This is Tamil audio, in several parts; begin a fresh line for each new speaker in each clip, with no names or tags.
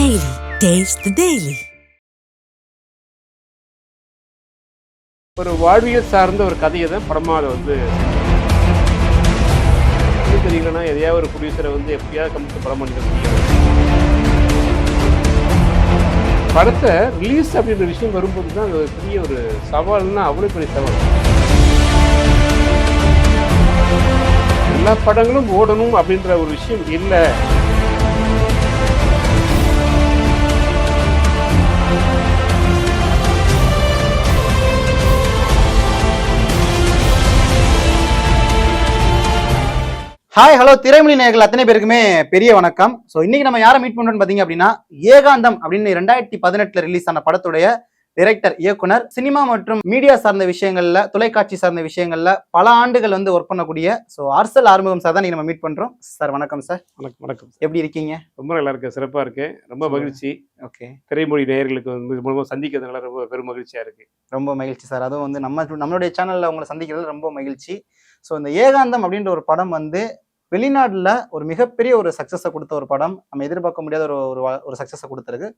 Daily. Taste the Daily.
ஒரு வாழ்வியல் சார்ந்த ஒரு கதையை தான் படமாக வந்து தெரியலன்னா எதையாவது ஒரு ப்ரொடியூசரை வந்து எப்படியாவது கம்மிட்டு படம் பண்ணிக்க முடியும் படத்தை ரிலீஸ் அப்படின்ற விஷயம் வரும்போது தான் அது பெரிய ஒரு சவால்னா அவ்வளோ பெரிய சவால் எல்லா படங்களும் ஓடணும் அப்படின்ற ஒரு விஷயம் இல்லை
ஹாய் ஹலோ திரைமொழி நேயர்கள் அத்தனை பேருக்குமே பெரிய வணக்கம். ஸோ இன்னைக்கு நம்ம யாரை மீட் பண்றோம்னு பாத்தீங்க அப்படின்னா ஏகாந்தம் அப்படின்னு ரெண்டாயிரத்தி பதினெட்டுல ரிலீஸ் ஆன படத்துடைய டைரக்டர் இயக்குனர் சினிமா மற்றும் மீடியா சார்ந்த விஷயங்கள்ல தொலைக்காட்சி சார்ந்த விஷயங்கள்ல பல ஆண்டுகள் வந்து ஒர்க் பண்ணக்கூடிய ஸோ ஆர்சல் ஆறுமுகம் சார் தான் நம்ம மீட் பண்றோம். சார் வணக்கம் சார்
வணக்கம் வணக்கம்
எப்படி இருக்கீங்க?
ரொம்ப நல்லா இருக்கு சிறப்பாக இருக்கு ரொம்ப மகிழ்ச்சி.
ஓகே
திரைமொழி நேயர்களுக்கு வந்து மூலமாக சந்திக்கிறதுனால ரொம்ப பெரும் மகிழ்ச்சியாக இருக்கு.
ரொம்ப மகிழ்ச்சி சார் அதுவும் வந்து நம்ம நம்மளுடைய சேனல்ல உங்களை சந்திக்கிறது ரொம்ப மகிழ்ச்சி. ஸோ இந்த ஏகாந்தம் அப்படின்ற ஒரு படம் வந்து வெளிநாட்டுல ஒரு மிகப்பெரிய ஒரு சக்ஸஸை கொடுத்த ஒரு படம். நம்ம எதிர்பார்க்க முடியாத ஒரு ஒரு சக்ஸஸை கொடுத்துருக்கு.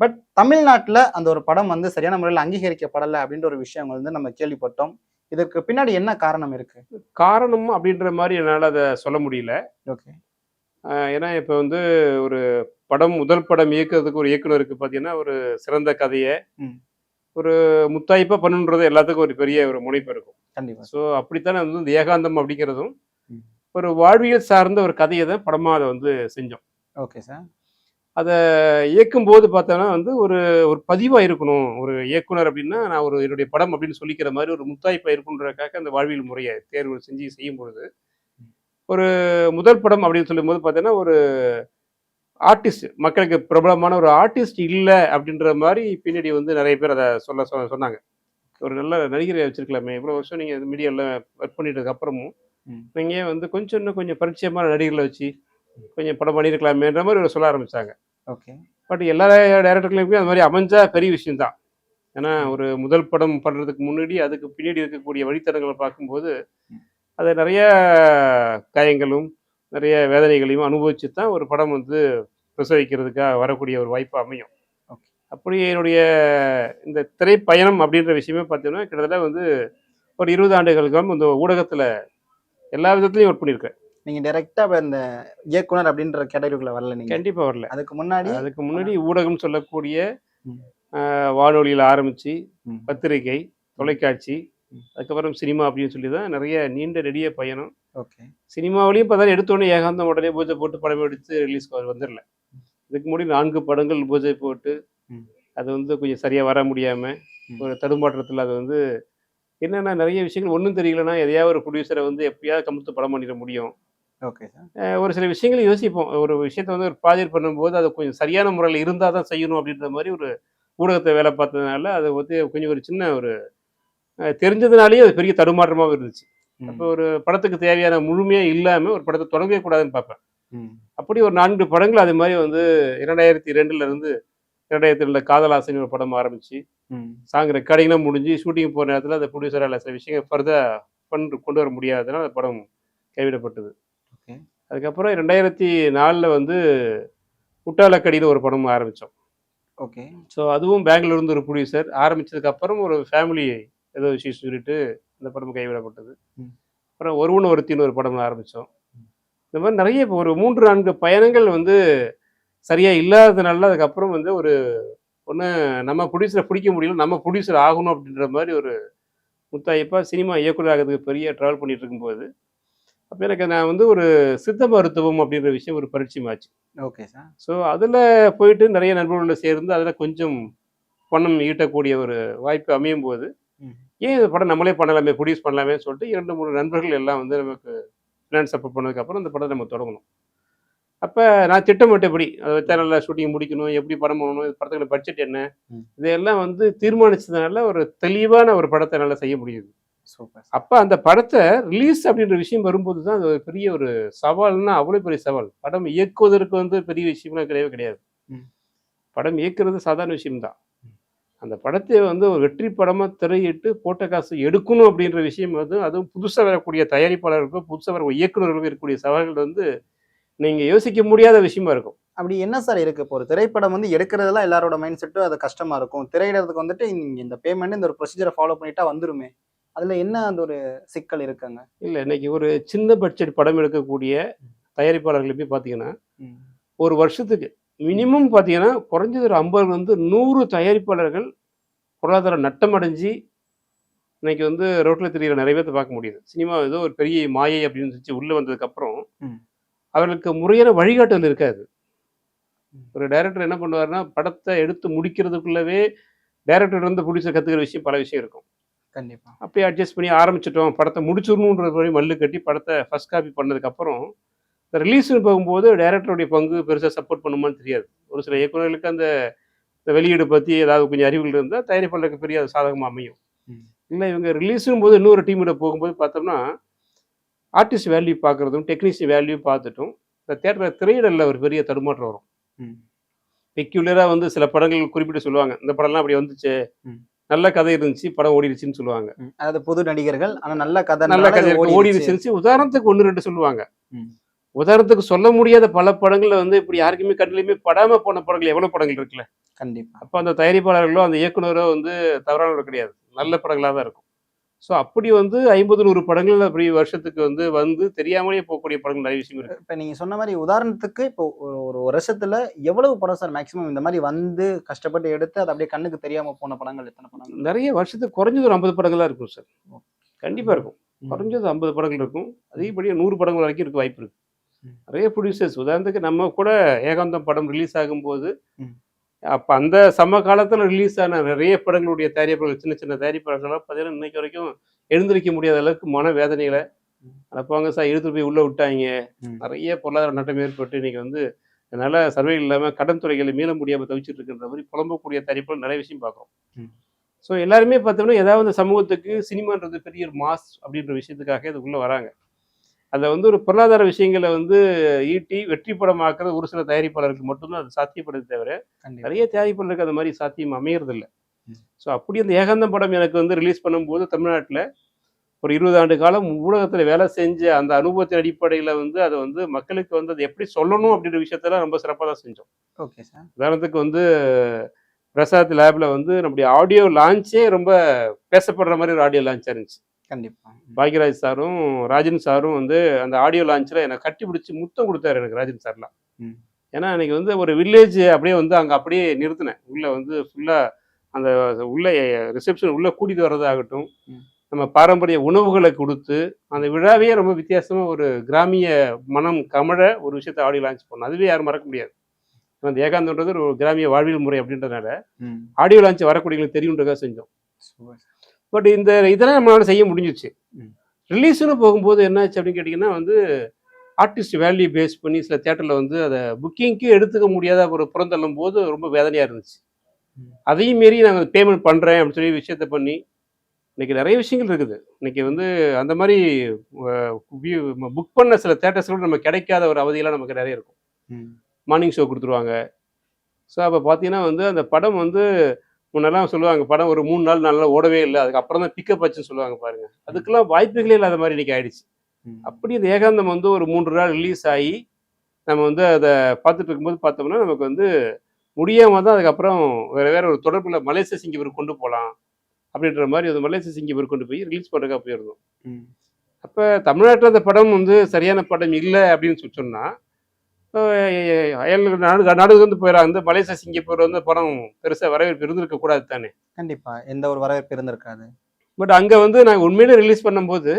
பட் தமிழ்நாட்டுல அந்த ஒரு படம் வந்து சரியான முறையில் அங்கீகரிக்கப்படலை அப்படின்ற ஒரு விஷயம் வந்து நம்ம கேள்விப்பட்டோம். இதற்கு பின்னாடி என்ன காரணம் இருக்கு?
காரணம் அப்படின்ற மாதிரி என்னால் அதை சொல்ல முடியல.
ஓகே
ஏன்னா இப்போ வந்து ஒரு படம் முதல் படம் இயக்குறதுக்கு ஒரு இயக்குனருக்கு பார்த்தீங்கன்னா ஒரு சிறந்த கதையை. ஒரு முத்தாய்ப்பாக பண்ணுன்றது எல்லாத்துக்கும் ஒரு பெரிய ஒரு முனைப்பு இருக்கும்.
கண்டிப்பா.
ஸோ அப்படித்தானே வந்து இந்த ஏகாந்தம் அப்படிங்கிறதும். ஒரு வாழ்வியல் சார்ந்த ஒரு கதையை தான் படமாக அதை வந்து செஞ்சோம்.
Okay sir.
அதை இயக்கும்போது பார்த்தோன்னா வந்து ஒரு ஒரு பதிவாக இருக்கணும். ஒரு இயக்குனர் அப்படின்னா நான் ஒரு என்னுடைய படம் அப்படின்னு சொல்லிக்கிற மாதிரி ஒரு முத்தாய்ப்பாக இருக்குன்றதுக்காக அந்த வாழ்வியல் முறையை தேர்வு செஞ்சு செய்யும் பொழுது ஒரு முதல் படம் அப்படின்னு சொல்லும்போது பார்த்தீங்கன்னா ஒரு ஆர்டிஸ்ட். மக்களுக்கு பிரபலமான ஒரு ஆர்டிஸ்ட் இல்லை அப்படின்ற மாதிரி பின்னாடி வந்து நிறைய பேர் அதை சொல்ல சொன்னாங்க. ஒரு நல்ல நடிகரை வச்சிருக்கலாமே. இவ்வளோ வருஷம் நீங்கள் மீடியாவில் ஒர்க் பண்ணிட்டதுக்கு அப்புறமும். நீங்கள் வந்து கொஞ்சம் இன்னும் கொஞ்சம் பரிச்சயமான நடிகர்களை வச்சு கொஞ்சம் படம் பண்ணியிருக்கலாமேன்ற மாதிரி ஒரு சொல்ல ஆரம்பிச்சாங்க.
ஓகே.
பட் எல்லா டேரக்டர்களுக்குமே அது மாதிரி அமைஞ்சா பெரிய விஷயம்தான் ஏன்னா ஒரு முதல் படம் பண்ணுறதுக்கு முன்னாடி அதுக்கு பின்னாடி இருக்கக்கூடிய வழித்தடங்களை பார்க்கும்போது அது நிறைய காயங்களும் நிறைய வேதனைகளையும் அனுபவிச்சு தான் ஒரு படம் வந்து பிரசவிக்கிறதுக்காக வரக்கூடிய ஒரு வாய்ப்பு அமையும். அப்படி என்னுடைய இந்த திரைப்பயணம் அப்படின்ற விஷயமே பார்த்தீங்கன்னா கிட்டத்தட்ட வந்து ஒரு இருபது ஆண்டுகளுக்கு இந்த ஊடகத்தில் எல்லா விதத்துலையும் ஒர்க் பண்ணியிருக்கேன்.
நீங்க டைரக்டா இந்த இயக்குனர் அப்படின்ற கேட்டகரிக்குள்ள வரல நீங்க?
கண்டிப்பாக வரல.
அதுக்கு முன்னாடி?
அதுக்கு முன்னாடி ஊடகம் சொல்லக்கூடிய வானொலியில் ஆரம்பித்து. பத்திரிகை தொலைக்காட்சி. அதுக்கப்புறம் சினிமா அப்படின்னு சொல்லி தான் நிறைய நீண்ட நெடிய பயணம்.
ஓகே.
சினிமாவிலையும் பார்த்தா எடுத்தோடனே ஏகாந்தம் உடனே பூஜை போட்டு படம் எடுத்து ரிலீஸ் வந்துடல. இதுக்கு முன்னாடி நான்கு படங்கள் பூஜை போட்டு. அது வந்து கொஞ்சம் சரியாக வர முடியாமல். ஒரு தடுமாற்றத்தில் அது வந்து என்னென்னா நிறைய விஷயங்கள் ஒன்றும் தெரியலனா எதையாவது ஒரு ப்ரொடியூசரை வந்து எப்படியாவது கமுத்து படம் பண்ணிட முடியும்.
ஓகே
ஒரு சில விஷயங்களை யோசிப்போம். ஒரு விஷயத்தை வந்து ஒரு ப்ராஜெக்ட் பண்ணும்போது அது கொஞ்சம் சரியான முறையில் இருந்தால் தான் செய்யணும் அப்படின்ற மாதிரி ஒரு ஊடகத்தை வேலை பார்த்ததுனால அது வந்து கொஞ்சம் ஒரு சின்ன ஒரு தெரிஞ்சதுனாலேயே அது பெரிய தடுமாற்றமாக இருந்துச்சு. அப்போ ஒரு படத்துக்கு தேவையான முழுமையாக இல்லாமல் ஒரு படத்தை தொடங்கவே கூடாதுன்னு பார்ப்பேன். அப்படி ஒரு நான்கு படங்கள் அது மாதிரி வந்து இரண்டாயிரத்தி ரெண்டுல இருந்து இரண்டாயிரத்தி ரெண்டுல காதலாசன் ஒரு படம் ஆரம்பிச்சு சாங் ரெக்கார்டிங்லாம் முடிஞ்சு ஷூட்டிங் போகிற நேரத்தில் அந்த ப்ரொடியூசரால் சில விஷயங்கள் ஃபர்தர் பண்ணு கொண்டு வர முடியாததுனால அந்த படம் கைவிடப்பட்டது. அதுக்கப்புறம் ரெண்டாயிரத்தி நாலில் வந்து குட்டாலக்கடியில் ஒரு படம் ஆரம்பித்தோம்
ஓகே.
ஸோ அதுவும் பெங்களூர் இருந்து ஒரு ப்ரொடியூசர் ஆரம்பிச்சதுக்கு அப்புறம் ஒரு ஃபேமிலி ஏதோ விஷயம் சொல்லிட்டு அந்த படம் கைவிடப்பட்டது. அப்புறம் ஒருவன் ஒருத்தின்னு ஒரு படம் ஆரம்பித்தோம் இந்த மாதிரி நிறைய இப்போ ஒரு மூன்று நான்கு பயணங்கள் வந்து சரியாக இல்லாததுனால அதுக்கப்புறம் வந்து ஒரு ஒன்று நம்ம ப்ரொடியூசரை பிடிக்க முடியல நம்ம ப்ரொடியூசர் ஆகணும் அப்படின்ற மாதிரி ஒரு முத்தாய்ப்பா சினிமா இயக்குனர் ஆகிறதுக்கு பெரிய ட்ராவல் பண்ணிட்டு இருக்கும்போது அப்போ எனக்கு நான் வந்து ஒரு சித்த மருத்துவம் அப்படின்ற விஷயம் ஒரு பரிச்சயமாச்சு
ஓகே சார்
ஸோ அதில் போயிட்டு நிறைய நண்பர்களோட சேர்ந்து அதில் கொஞ்சம் பணம் ஈட்டக்கூடிய ஒரு வாய்ப்பு அமையும் போது. ஏன் இந்த படம் நம்மளே பண்ணலாமே ப்ரொடியூஸ் பண்ணலாமே சொல்லிட்டு இரண்டு மூணு நண்பர்கள் எல்லாம் வந்து நமக்கு ஃபினான்ஸ் சப்போர்ட் பண்ணதுக்கப்புறம் இந்த படத்தை நம்ம தொடங்கணும். அப்போ நான் திட்டமிட்டபடி அதை வச்சா நல்லா ஷூட்டிங் முடிக்கணும் எப்படி படம் பண்ணணும் இது படத்துக்கு பட்ஜெட் என்ன. இதையெல்லாம் வந்து தீர்மானிச்சதுனால ஒரு தெளிவான ஒரு படத்தை நல்லா செய்ய முடியுது.
சூப்பர்.
அப்போ அந்த படத்தை ரிலீஸ் அப்படின்ற விஷயம் வரும்போது தான் அது ஒரு பெரிய ஒரு சவால்னா அவ்வளோ பெரிய சவால். படம் இயக்குவதற்கு வந்து பெரிய விஷயம்லாம் கிடையவே கிடையாது. படம் இயக்குறது சாதாரண விஷயம்தான். அந்த படத்தை வந்து ஒரு வெற்றி படமாக திரையிட்டு போட்ட காசு எடுக்கணும் அப்படின்ற விஷயம் வந்து அதுவும் புதுசாக வரக்கூடிய தயாரிப்பாளருக்கும் புதுசாக வர இயக்குநர்களுக்கும் இருக்கக்கூடிய சவால்கள் வந்து நீங்கள் யோசிக்க முடியாத விஷயமா இருக்கும்.
அப்படி என்ன சார் இருக்கு? இப்போ ஒரு திரைப்படம் வந்து எடுக்கிறதுலாம் எல்லாரோட மைண்ட் செட்டும் அது கஷ்டமா இருக்கும். திரையிடறதுக்கு வந்துட்டு இங்க இந்த பேமெண்ட் இந்த ஒரு ப்ரொசீஜரை ஃபாலோ பண்ணிட்டா வந்துருமே. அதுல என்ன அந்த ஒரு சிக்கல் இருக்குங்க?
இல்லை இன்னைக்கு ஒரு சின்ன பட்ஜெட் படம் எடுக்கக்கூடிய தயாரிப்பாளர்கள் போய் பார்த்தீங்கன்னா ஒரு வருஷத்துக்கு மினிமம் பார்த்தீங்கன்னா குறைஞ்சது ஒரு ஐம்பது வந்து நூறு தயாரிப்பாளர்கள் பொருளாதார நட்டம் அடைஞ்சு இன்னைக்கு வந்து ரோட்டில் தெரிகிற நிறைய பேர்த்த பார்க்க முடியுது. சினிமா ஏதோ ஒரு பெரிய மாயை அப்படின்னு சொல்லி உள்ளே வந்ததுக்கப்புறம். அவர்களுக்கு முறையான வழிகாட்டுதல் இருக்காது. ஒரு டைரக்டர் என்ன பண்ணுவாருன்னா படத்தை எடுத்து முடிக்கிறதுக்குள்ளவே டைரக்டர் வந்து ப்ரொடியூசர் கற்றுக்கிற விஷயம் பல விஷயம் இருக்கும்.
கண்டிப்பா.
அப்படியே அட்ஜஸ்ட் பண்ணி ஆரம்பிச்சிட்டோம். படத்தை முடிச்சிடணுன்ற மாதிரி மல்லு கட்டி படத்தை ஃபர்ஸ்ட் காப்பி பண்ணதுக்கப்புறம் இந்த ரிலீஸ்னு போகும்போது டைரக்டருடைய பங்கு பெருசாக சப்போர்ட் பண்ணுமான்னு தெரியாது ஒரு சில இயக்குநர்களுக்கு அந்த வெளியீடு பற்றி ஏதாவது கொஞ்சம் அறிவுகள் இருந்தால் தயாரிப்பாளருக்கு பெரிய அது சாதகமாக அமையும். இல்லை இவங்க ரிலீஸும் போது இன்னொரு டீமில் போகும்போது பார்த்தோம்னா ஆர்டிஸ்ட் வேல்யூ பார்க்குறதும் டெக்னீஷியன் வேல்யூ பார்த்துட்டும் இந்த தேட்டரில் திரையிடலில் ஒரு பெரிய தடுமாற்றம் வரும். பெக்யூலராக வந்து சில படங்கள் குறிப்பிட்டு சொல்லுவாங்க இந்த படம்லாம் அப்படி வந்துச்சு. நல்ல கதை இருந்துச்சு படம் ஓடிடுச்சுன்னு சொல்லுவாங்க.
அதாவது புது நடிகர்கள் ஆனா நல்ல கதை
நல்ல கதை இருக்கு ஓடி இருந்துச்சு உதாரணத்துக்கு ஒன்று ரெண்டு சொல்லுவாங்க. உதாரணத்துக்கு சொல்ல முடியாத பல படங்கள்ல வந்து இப்படி யாருக்குமே கண்ணிலையுமே படாம போன படங்கள் எவ்வளவு படங்கள் இருக்குல்ல?
கண்டிப்பா.
அப்போ அந்த தயாரிப்பாளர்களோ அந்த இயக்குனரோ வந்து தவறானவர் கிடையாது. நல்ல படங்களாக தான் இருக்கும். ஸோ அப்படி வந்து ஐம்பது நூறு படங்கள் அப்படி வருஷத்துக்கு வந்து வந்து தெரியாமலே போகக்கூடிய படங்கள் நிறைய விஷயம் இருக்கு.
இப்ப நீங்க சொன்ன மாதிரி உதாரணத்துக்கு இப்போ ஒரு வருஷத்துல எவ்வளவு படம் சார் மேக்ஸிமம் இந்த மாதிரி வந்து கஷ்டப்பட்டு எடுத்து அது அப்படியே கண்ணுக்கு தெரியாம போன படங்கள் எத்தனை படங்கள்
நிறைய வருஷத்துக்கு குறைஞ்சது ஒரு ஐம்பது படங்கள் தான் இருக்கும் சார். கண்டிப்பா இருக்கும். குறைஞ்சது ஐம்பது படங்கள் இருக்கும். அதிகப்படியாக நூறு படங்கள் வரைக்கும் இருக்க வாய்ப்பு இருக்கு. நிறைய ப்ரொடியூசர்ஸ் உதாரணத்துக்கு நம்ம கூட ஏகாந்தம் படம் ரிலீஸ் ஆகும்போது. அப்போ அந்த சம காலத்தில் ரிலீஸ் ஆன நிறைய படங்களுடைய தயாரிப்பாளர்கள் சின்ன சின்ன தயாரிப்பாளர்கள்லாம் பார்த்தீங்கன்னா இன்னைக்கு வரைக்கும் எழுந்திருக்க முடியாத அளவுக்கு மன வேதனைகளை. அனுப்புவாங்க சார் இழுத்து போய் உள்ளே விட்டாங்க. நிறைய பொருளாதார நட்டம் ஏற்பட்டு இன்னைக்கு வந்து என்னால் சர்வே இல்லாமல் கடன் துறைகளை மீள முடியாமல் தவிச்சிட்டு இருக்கிற மாதிரி புலம்பக்கூடிய தயாரிப்புகள் நிறைய விஷயம் பார்க்குறோம். ஸோ எல்லாருமே பார்த்தோம்னா ஏதாவது சமூகத்துக்கு சினிமான்றது பெரிய ஒரு மாஸ் அப்படின்ற விஷயத்துக்காக இதுக்குள்ளே வராங்க அதில் வந்து ஒரு பொருளாதார விஷயங்களை வந்து ஈட்டி வெற்றி படமாக்குறது ஒரு சில தயாரிப்பாளருக்கு மட்டும்தான் அது சாத்தியப்படுது தவிர நிறைய தயாரிப்பாளருக்கு அந்த மாதிரி சாத்தியம் அமையறதில்ல. ஸோ அப்படி அந்த ஏகாந்தம் படம் எனக்கு வந்து ரிலீஸ் பண்ணும்போது தமிழ்நாட்டில் ஒரு இருபது ஆண்டு காலம் ஊடகத்தில் வேலை செஞ்ச அந்த அனுபவத்தின் அடிப்படையில் வந்து அதை வந்து மக்களுக்கு வந்து அதை எப்படி சொல்லணும் அப்படின்ற விஷயத்தெல்லாம் ரொம்ப சிறப்பாக தான் செஞ்சோம்.
ஓகே சார்
உதாரணத்துக்கு வந்து பிரசாத் லேபில் வந்து நம்முடைய ஆடியோ லான்ச்சே ரொம்ப பேசப்படுற மாதிரி ஒரு ஆடியோ லான்ச்சாக இருந்துச்சு.
கண்டிப்பா
பாக்யராஜ் சாரும் ராஜன் சாரும் வந்து அந்த ஆடியோ லான்ச்சில் என்னை கட்டி பிடிச்சி முத்தம் கொடுத்தாரு எனக்கு ராஜன் சார்லாம். ஏன்னா அன்னைக்கு வந்து ஒரு வில்லேஜ் அப்படியே வந்து அங்கே அப்படியே நிறுத்தினேன் உள்ளே வந்து ஃபுல்லாக அந்த உள்ள ரிசப்ஷன் உள்ளே கூட்டிட்டு வர்றதாகட்டும். நம்ம பாரம்பரிய உணவுகளை கொடுத்து அந்த விழாவே ரொம்ப வித்தியாசமாக ஒரு கிராமிய மனம் கமழ ஒரு விஷயத்தை ஆடியோ லான்ச் பண்ணோம் அதுவே யாரும் மறக்க முடியாது அந்த ஏகாந்தன்றது ஒரு கிராமிய வாழ்வியல் முறை அப்படின்றதுனால. ஆடியோ லான்ச் வரக்கூடியவங்களுக்கு தெரியுன்றதுக்காக செஞ்சோம். பட் இந்த இதெல்லாம் நம்மளால செய்ய முடிஞ்சிச்சு. ரிலீஸ்னு போகும்போது என்னாச்சு அப்படின்னு கேட்டிங்கன்னா வந்து ஆர்டிஸ்ட் வேல்யூ பேஸ் பண்ணி சில தேட்டரில் வந்து அதை புக்கிங்க்கு எடுத்துக்க முடியாத ஒரு புறந்தள்ளும் போது ரொம்ப வேதனையாக இருந்துச்சு. அதையும் மீறி நாங்கள் பேமெண்ட் பண்ணுறேன் அப்படின்னு சொல்லி விஷயத்த பண்ணி இன்னைக்கு நிறைய விஷயங்கள் இருக்குது இன்னைக்கு வந்து அந்த மாதிரி புக் பண்ண சில தேட்டர்ஸ்கள் நம்ம கிடைக்காத ஒரு அவதியெல்லாம் நமக்கு நிறைய இருக்கும். மார்னிங் ஷோ கொடுத்துருவாங்க ஸோ அப்போ பார்த்தீங்கன்னா வந்து அந்த படம் வந்து முன்னெல்லாம் சொல்லுவாங்க படம் ஒரு மூணு நாள் நாலு நாள் ஓடவே இல்லை அதுக்கப்புறம் தான் பிக்கப் ஆச்சுன்னு சொல்லுவாங்க பாருங்க அதுக்கெல்லாம் வாய்ப்புகளே இல்லாத மாதிரி இன்னைக்கு ஆயிடுச்சு. அப்படி இந்த ஏகாந்தம் வந்து ஒரு மூன்று நாள் ரிலீஸ் ஆகி நம்ம வந்து அதை பார்த்துட்டு இருக்கும்போது பார்த்தோம்னா நமக்கு வந்து முடியாம தான் அதுக்கப்புறம் வேற வேற ஒரு தொடர்புல மலேசிய சிங்கப்பூர் கொண்டு போகலாம் அப்படின்ற மாதிரி அந்த மலேசிய சிங்கப்பூர் கொண்டு போய் ரிலீஸ் பண்ணுறதுக்காக போயிருந்தோம். அப்போ தமிழ்நாட்டில் அந்த படம் வந்து சரியான படம் இல்லை அப்படின்னு சொல்லி சொன்னா அஹ் அயல் நாடு நாடுக்கு வந்து போயிடறாங்க வந்து மலேசியா சிங்கப்பூர் வந்து படம் பெருசாக வரவேற்பு இருந்திருக்க கூடாது தானே?
கண்டிப்பா. எந்த ஒரு வரவேற்பு இருந்திருக்காது.
பட் அங்கே வந்து நாங்கள் உண்மையிலே ரிலீஸ் பண்ணும்போது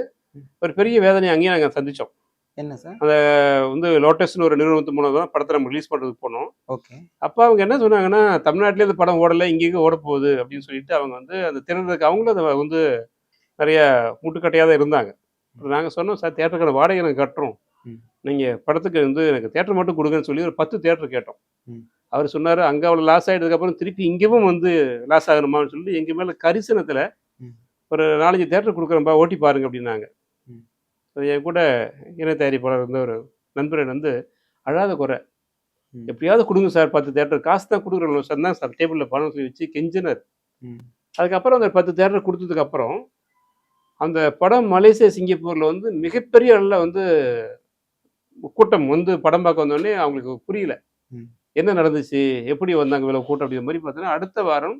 ஒரு பெரிய வேதனை அங்கேயும் நாங்கள் சந்திச்சோம்.
என்ன சார்?
அஹ் வந்து லோட்டஸ்னு ஒரு நிறுவனத்து மூலம் தான் படத்தை நம்ம ரிலீஸ் பண்ணுறதுக்கு போனோம்.
ஓகே.
அப்போ அவங்க என்ன சொன்னாங்கன்னா தமிழ்நாட்டிலே இந்த படம் ஓடலை இங்கேயும் ஓட போகுது? அப்படின்னு சொல்லிட்டு அவங்க வந்து அந்த திறனுக்கு அவங்களும் அதை வந்து நிறைய முட்டுக்கட்டையாக தான் இருந்தாங்க. நாங்கள் சொன்னோம் சார் தேட்டருக்கான வாடகை நாங்கள் கட்டுறோம். நீங்கள் படத்துக்கு வந்து எனக்கு தேட்டர் மட்டும் கொடுங்கன்னு சொல்லி ஒரு பத்து தேட்டர் கேட்டோம். அவர் சொன்னார் அங்கே அவ்வளோ லாஸ் ஆகிட்டதுக்கப்புறம் திருப்பி இங்கேயும் வந்து லாஸ் ஆகணுமான்னு சொல்லி எங்கள் மேலே கரிசனத்தில். ஒரு நாலஞ்சு தேட்டர் கொடுக்குறேன்ப்பா ஓட்டி பாருங்க அப்படின்னாங்க என் கூட இணை தயாரிப்பாளர் இருந்த ஒரு நண்பரன் வந்து அழாத குறை. எப்படியாவது கொடுங்க சார் பத்து தேட்டர் காசு தான் கொடுக்குறோம் சார் தான் சார் டேபிளில் பணம் சொல்லி வச்சு கெஞ்சினர். அதுக்கப்புறம் அந்த பத்து தேட்டர் கொடுத்ததுக்கு அப்புறம் அந்த படம் மலேசியா சிங்கப்பூரில் வந்து மிகப்பெரிய அளவில் வந்து கூட்டம் வந்து படம் பார்க்க வந்தோடனே அவங்களுக்கு புரியல. என்ன நடந்துச்சு? எப்படி வந்தாங்க இவ்வளவு கூட்டம் அப்படிங்கிற மாதிரி பார்த்தோன்னா அடுத்த வாரம்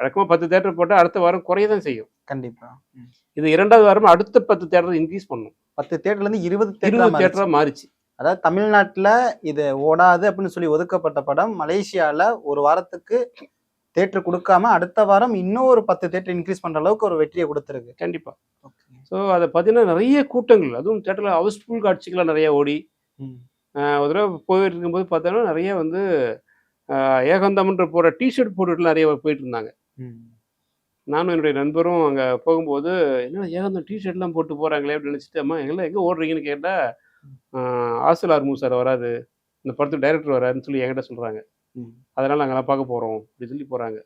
வழக்கமாக பத்து தேட்டர் போட்டால் அடுத்த வாரம் குறைய தான் செய்யும்.
கண்டிப்பா. ம்.
இது இரண்டாவது வாரம் அடுத்த பத்து தேட்டர் இன்க்ரீஸ் பண்ணும்.
பத்து தேட்டர்ல இருந்து இருபது
இருபது
தேட்டர்
தேட்டராக மாறிச்சு.
அதாவது தமிழ்நாட்டுல இது ஓடாது அப்படின்னு சொல்லி ஒதுக்கப்பட்ட படம் மலேசியால ஒரு வாரத்துக்கு தேட்டர் கொடுக்காம அடுத்த வாரம் இன்னும் ஒரு பத்து தேட்டர் இன்க்ரீஸ் பண்ற அளவுக்கு ஒரு வெற்றியை கொடுத்துருக்கு.
கண்டிப்பாக ஸோ அதை பார்த்தீங்கன்னா நிறைய கூட்டங்கள் அதுவும் தேட்டரில் ஹவுஸ்ஃபுல் காட்சிகள்லாம் நிறைய ஓடி ஒரு தடவை போயிட்டு இருக்கும்போது பார்த்தோன்னா நிறைய வந்து ஏகாந்தம்ன்ற போகிற டிஷர்ட் போட்டுட்டு நிறைய பேர் இருந்தாங்க நானும் என்னுடைய நண்பரும் அங்கே போகும்போது என்ன ஏகாந்தம் டிஷர்ட்லாம் போட்டு போகிறாங்களே அப்படின்னு நினச்சிட்டு அம்மா எல்லாம் எங்கே ஓடுறீங்கன்னு கேட்டால் ஆசல் ஆர்மு சார் வராது இந்த படத்துக்கு டைரக்டர் வராருன்னு சொல்லி என்கிட்ட சொல்கிறாங்க. அதனால் நாங்கள்லாம் பார்க்க போகிறோம் அப்படி சொல்லி போகிறாங்க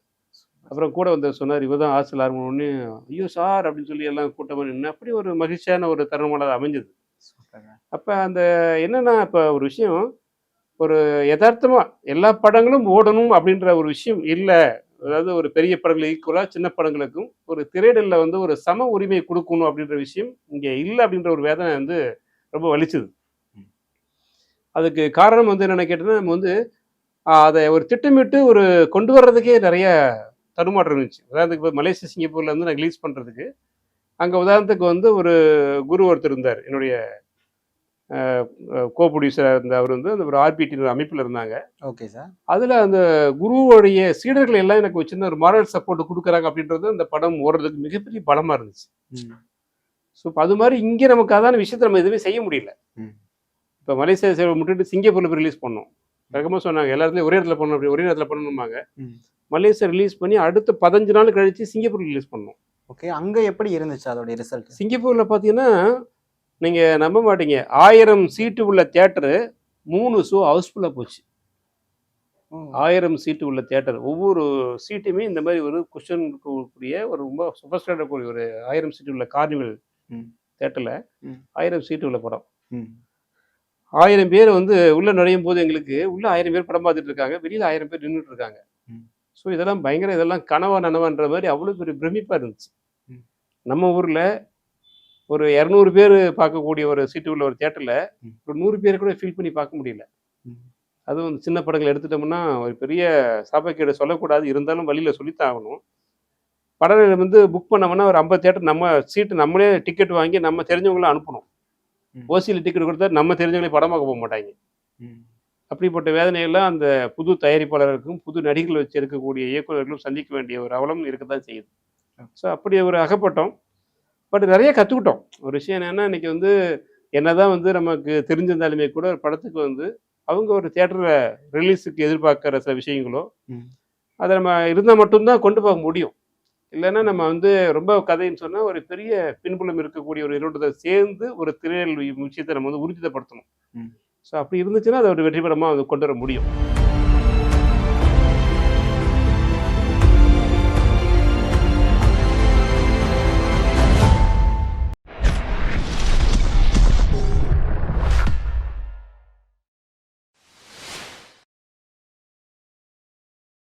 அப்புறம் கூட வந்து சொன்னார் இவர் தான் ஆசல் ஆர்மு ஒன்று ஐயோ சார் அப்படின்னு சொல்லி எல்லாம் கூட்டமாக நின்று அப்படி ஒரு மகிழ்ச்சியான ஒரு தருணமாக அது அமைஞ்சது. அப்போ அந்த என்னன்னா இப்போ ஒரு விஷயம் ஒரு யதார்த்தமாக எல்லா படங்களும் ஓடணும் அப்படின்ற ஒரு விஷயம் இல்லை. அதாவது ஒரு பெரிய படங்கள் ஈக்குவலாக சின்ன படங்களுக்கும் ஒரு திரையிடலில் வந்து ஒரு சம உரிமை கொடுக்கணும் அப்படின்ற விஷயம் இங்கே இல்லை அப்படின்ற ஒரு வேதனை வந்து ரொம்ப வலிச்சுது. அதுக்கு காரணம் வந்து என்னென்ன கேட்டோன்னா நம்ம வந்து அதை ஒரு திட்டமிட்டு ஒரு கொண்டு வர்றதுக்கே நிறைய தடுமாற்றம் இருந்துச்சு. உதாரணத்துக்கு இப்போ மலேசியா சிங்கப்பூர்ல இருந்து நான் ரிலீஸ் பண்ணுறதுக்கு அங்கே உதாரணத்துக்கு வந்து ஒரு குரு ஒருத்தர் இருந்தார் என்னுடைய கோ ப்ரொடியூசர் இருந்த அவர் வந்து அந்த ஒரு ஆர்பிடி அமைப்பில் இருந்தாங்க.
Okay sir.
அதில் அந்த குருவோடைய சீடர்கள் எல்லாம் எனக்கு ஒரு சின்ன ஒரு மாரல் சப்போர்ட் கொடுக்குறாங்க அப்படின்றது அந்த படம் ஓடுறதுக்கு மிகப்பெரிய பலமாக இருந்துச்சு. ஸோ அது மாதிரி இங்கே நமக்கு அதான விஷயத்தை நம்ம எதுவுமே செய்ய முடியல. இப்போ மலேசியா சேவை முட்டுட்டு சிங்கப்பூரில் போய் ரிலீஸ் பண்ணோம். வழக்கமாக சொன்னாங்க எல்லாத்துலேயும் ஒரே இடத்துல பண்ணணும் அப்படி ஒரே நேரத்தில் பண்ணணுமாங்க. மலேசியா ரிலீஸ் பண்ணி அடுத்த பதினஞ்சு நாள் கழிச்சு சிங்கப்பூர் ரிலீஸ் பண்ணோம்.
ஓகே அங்க எப்படி இருந்துச்சு அதோட ரிசல்ட்
சிங்கப்பூரில் பார்த்தீங்கன்னா நீங்கள் நம்ப மாட்டீங்க. ஆயிரம் சீட்டு உள்ள தேட்டரு மூணு ஷோ ஹவுஸ்ஃபுல்லாக போச்சு. ஆயிரம் சீட்டு உள்ள தேட்டர் ஒவ்வொரு சீட்டுமே இந்த மாதிரி ஒரு குஷன் கூடிய ஒரு ரொம்ப சுபஸ்டாண்டர்ட் கூடிய ஒரு ஆயிரம் சீட்டு உள்ள கார்னிவல். தேட்டரில். ஆயிரம் சீட்டு உள்ள படம். ஆயிரம் பேர் வந்து உள்ள நுழையும் போது எங்களுக்கு உள்ள ஆயிரம் பேர் படம் பார்த்துட்டு இருக்காங்க. வெளியில ஆயிரம் பேர் நின்றுட்டு இருக்காங்க. ஸோ இதெல்லாம் பயங்கர இதெல்லாம் கனவா நனவான்ற மாதிரி அவ்வளோ பெரிய பிரமிப்பா இருந்துச்சு. நம்ம ஊர்ல ஒரு இரநூறு பேர் பார்க்கக்கூடிய ஒரு சீட்டு உள்ள ஒரு தேட்டரில். ஒரு நூறு பேர் கூட ஃபீல் பண்ணி பார்க்க முடியல. அதுவும் சின்ன படங்கள் எடுத்துட்டோம்னா ஒரு பெரிய சபைக்கேடு சொல்லக்கூடாது. இருந்தாலும் வழியில் சொல்லித்தான் ஆகணும். படம் வந்து புக் பண்ணோம்னா ஒரு ஐம்பது தேட்டர் நம்ம சீட்டு நம்மளே டிக்கெட் வாங்கி நம்ம தெரிஞ்சவங்கள அனுப்பணும். ஓசியில் டிக்கெட் கொடுத்தா நம்ம தெரிஞ்சவங்களே படம் பார்க்க போக மாட்டாங்க. அப்படிப்பட்ட வேதனையெல்லாம் அந்த புது தயாரிப்பாளருக்கும் புது நடிகர்கள் வச்சு இருக்கக்கூடிய இயக்குநர்களும் சந்திக்க வேண்டிய ஒரு அவலம் இருக்க தான் செய்யுது ஸோ அப்படி ஒரு அகப்பட்டோம். பட் நிறைய கற்றுக்கிட்டோம் ஒரு விஷயம் என்னென்னா இன்னைக்கு வந்து என்னதான் வந்து நமக்கு தெரிஞ்சிருந்தாலுமே கூட ஒரு படத்துக்கு வந்து அவங்க ஒரு தேட்டரில் ரிலீஸுக்கு எதிர்பார்க்குற சில விஷயங்களோ. அதை நம்ம இருந்தால் மட்டும்தான் கொண்டு போக முடியும் இல்லைன்னா நம்ம வந்து ரொம்ப கதைன்னு சொன்னால் ஒரு பெரிய பின்புலம் இருக்கக்கூடிய ஒரு இரண்டத்தை சேர்ந்து ஒரு திரையல் விஷயத்தை நம்ம வந்து ஊர்ஜிதப்படுத்தணும்
ம்.
ஸோ அப்படி இருந்துச்சுன்னா அதை ஒரு வெற்றி படமாக கொண்டு வர முடியும்